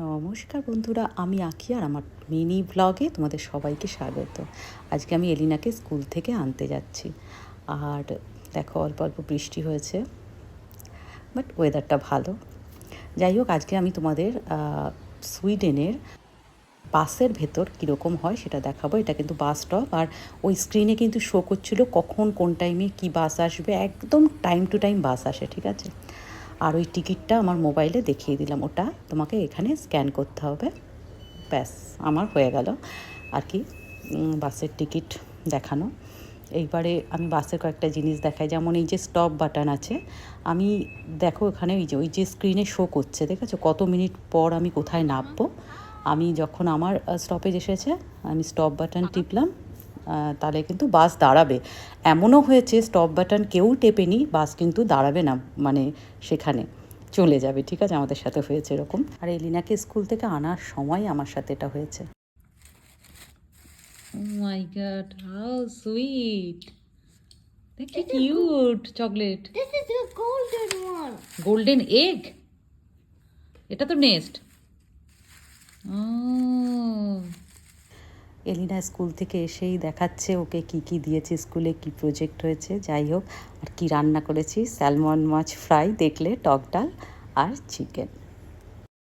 নমস্কার বন্ধুরা, আমি আঁকি আর আমার মিনি ব্লগে তোমাদের সবাইকে স্বাগত। আজকে আমি এলিনাকে স্কুল থেকে আনতে যাচ্ছি। আর দেখো, অল্প অল্প বৃষ্টি হয়েছে বাট ওয়েদারটা ভালো। যাই হোক, আজকে আমি তোমাদের সুইডেনের বাসের ভেতর কীরকম হয় সেটা দেখাবো। এটা কিন্তু বাস স্টপ আর ওই স্ক্রিনে কিন্তু শো করছিল কখন কোন টাইমে কি বাস আসবে। একদম টাইম টু টাইম বাস আসে, ঠিক আছে? আর ওই টিকিটটা আমার মোবাইলে দেখিয়ে দিলাম। ওটা তোমাকে এখানে স্ক্যান করতে হবে। ব্যাস আমার হয়ে গেল। আর কি বাসের টিকিট দেখানো। এইবারে আমি বাসের কয়েকটা জিনিস দেখাই। যেমন এই যে স্টপ বাটন আছে আমি দেখো এখানে ওই যে ওই যে স্ক্রিনে শো করছে দেখেছ? কত মিনিট পর আমি কোথায় নামবো? আমি যখন আমার স্টপেজ এসেছে আমি স্টপ বাটন টিপলাম। তাহলে কিন্তু বাস দাঁড়াবে এমনও হয়েছে স্টপ বাটন কেউ টেপেনি বাস কিন্তু দাঁড়াবে না মানে সেখানে চলে যাবে ঠিক আছে আমাদের সাথে হয়েছে এরকম আর এলিনাকে স্কুল থেকে আনার সময় আমার সাথে এটা হয়েছে Oh my god, how sweet. Look how cute chocolate. This is the golden one. Golden egg. এটা তো নেস্ট এলিনা স্কুল থেকে এসেই দেখাচ্ছে ওকে কি কি দিয়েছে স্কুলে, কি প্রজেক্ট হয়েছে। যাই হোক, আর কি রান্না করেছি? স্যালমন মাছ ফ্রাই, দেখলে টক ডাল আর চিকেন